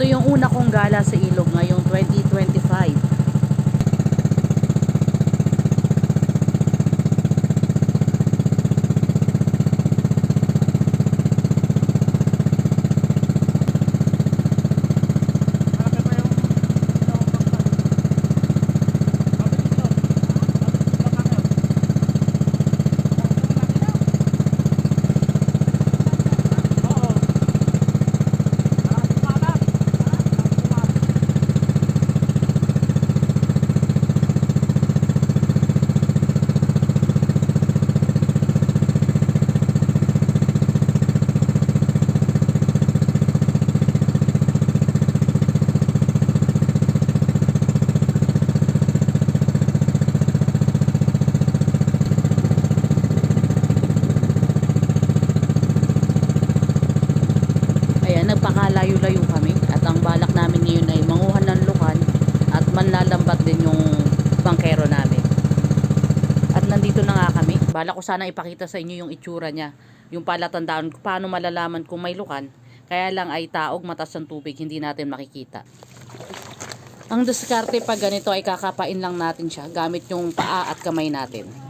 Ito yung una kong gala sa ilog ngayong 2025. Ayan, nagpakalayo-layo kami at ang balak namin ngayon ay manguhan ng lukan at manlalambat din yung bangkero namin. At nandito na nga kami. Balak ko sana ipakita sa inyo yung itsura niya. Yung palatandaan kung paano malalaman kung may lukan. Kaya lang ay taog matas ng tubig, hindi natin makikita. Ang diskarte pag ganito ay kakapain lang natin siya gamit yung paa at kamay natin.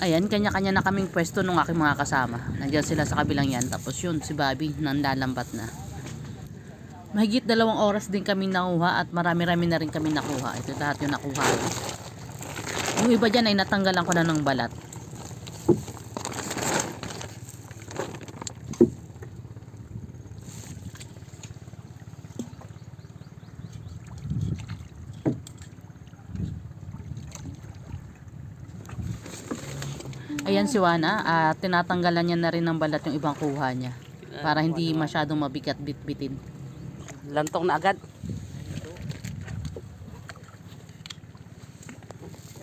Ayan, kanya-kanya na kaming pwesto nung aking mga kasama. Nandiyan sila sa kabilang yan. Tapos yun, si Bobby, nanlalambat na. Mahigit dalawang oras din kami nakuha at marami-rami na rin kami nakuha. Ito lahat yung nakuha. Yung iba dyan ay natanggalan ko na ng balat. Ayan si Wana, at tinatanggalan niya na rin ng balat yung ibang kuha niya. Para hindi masyadong mabigat bitbitin. Lantong na agad.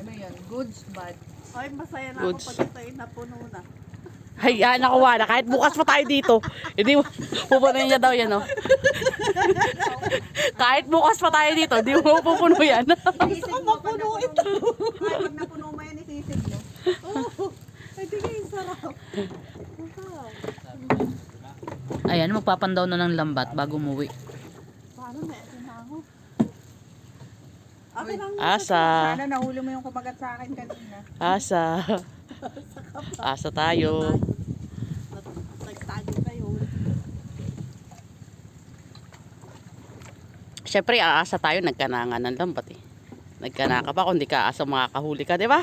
Ano yan? Goods, bad. Ay, masaya na Goods. ako pag ito ay napuno na. Ay, yan ako Wana. Kahit bukas pa tayo dito. Hindi mo, pupunuin niya daw yan, no? Kahit bukas pa tayo dito, di mo pupuno yan. Gusto ko mapuno ito. Ay, pag napuno mo yan, isisig mo. Oo. Ay, di kayo sarap. Masarap. Ayan, magpapandaw na ng lambat bago umuwi. Asa. Sana nahuli mo yung kumagat sa akin kanina. Asa. Asa tayo. Nagtago kayo. Siyempre, aasa tayo. Nagkanangan ng lambat eh. Nagkanaka pa kung di ka asa makakahuli ka, di ba?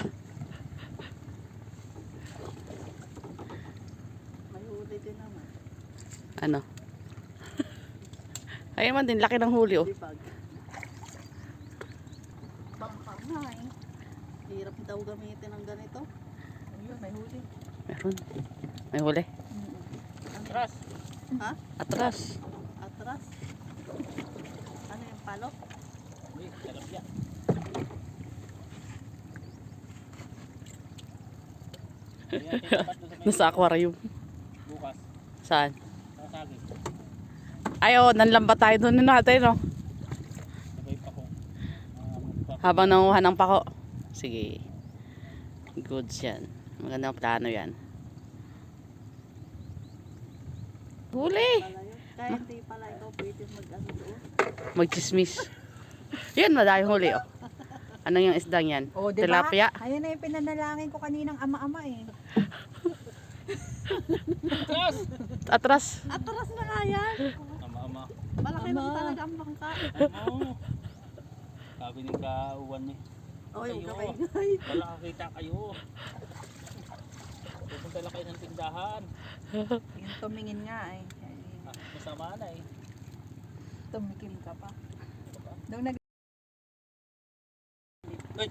May huli din naman. Ano? Ayun man din, laki ng huli oh. Bangkang nga eh. Hirap daw gamitin ng ganito. Ayun, may huli. Meron. May huli. Atras. Ha? Atras. Atras. Ano yung palo? Nasa aquarium. Bukas. Saan? Ay, oh, nanlambat tayo doon natin, no? Ah, Habang nanguha ng pako. Sige. Goods yan. Magandang plano yan. Huli! Kaya hindi pala ikaw pwede mag-ano doon. Magchismis. Yan, madayong huli, oh. Ano yung isdang yan? Oh, Tilapia? Ayun na yung pinanalangin ko kaninang ama-ama eh. Atras! Atras. Atras na nga yan. Malaki naman talaga ang bangka. Ano? Sabi ng kauwan niya. Oh, yung Ayo. kamay Wala kakita kayo. Pupunta lang kayo ng tindahan. Yung tumingin nga eh. Ay, Ah, masama na eh. Tumikim ka pa. Nung nag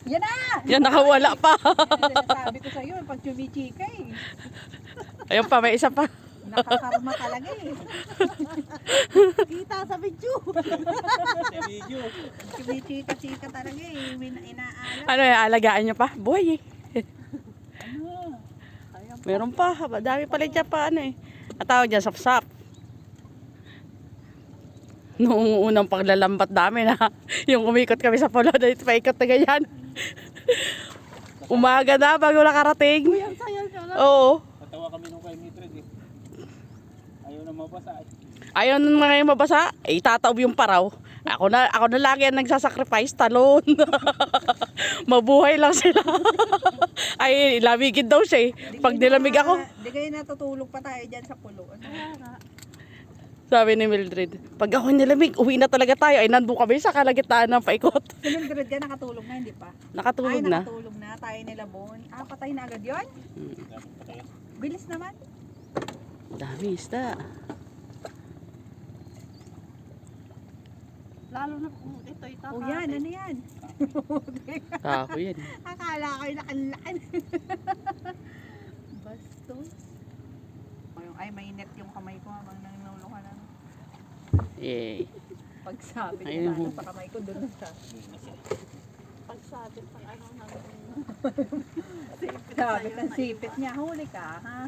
Yan na! Yan, nakawala pa. Yan, Sabi ko sa'yo, pag chumichika eh. Ayun pa, may isa pa. Nakakarma talaga eh. Kita sa video. Sa video. Chumichika-chika talaga eh. May na- inaalat. Ano alagaan nyo pa? Buhay eh. Ano? Meron pa. Dami pala dyan pa ano eh. At tawag dyan, sapsap. Noong unang paglalambat namin ha. Yung umikot kami sa pulo na ito, paikot na ganyan. Umaga na bago nakarating. Ang saya na. Oo. Natawa kami nung kay Mitred eh. Ayaw na mabasa eh. Ayaw na mga yung mabasa. Eh, tataob yung paraw. Ako na, ako na lagi ang nagsasacrifice talon. Mabuhay lang sila. Ay, lamigin daw siya eh. Pag nilamig ako, Di kayo natutulog pa tayo dyan sa pulo. Ano? sabi ni Mildred, pag ako nilamig, uwi na talaga tayo. Ay, nandun kami sa kalagitnaan ng paikot. Si Mildred ka nakatulog na, hindi pa? Nakatulog Ay, na. nakatulog na. Tayo nila Bon. Ah, patay na agad yun? Kayo. Bilis naman. Dami isda. Lalo na kung ito ito. Oh, yan. Ano yan? Ako yan. Akala ko yung nakanlaan. Bastos. Ayun, Ay, mainit yung kamay ko habang nanginulo ka na. Yay. Pagsabi ko sana sa kamay ko doon sa Pagsabit pang ano ng sabit ng sipit niya. Huli ka, ha?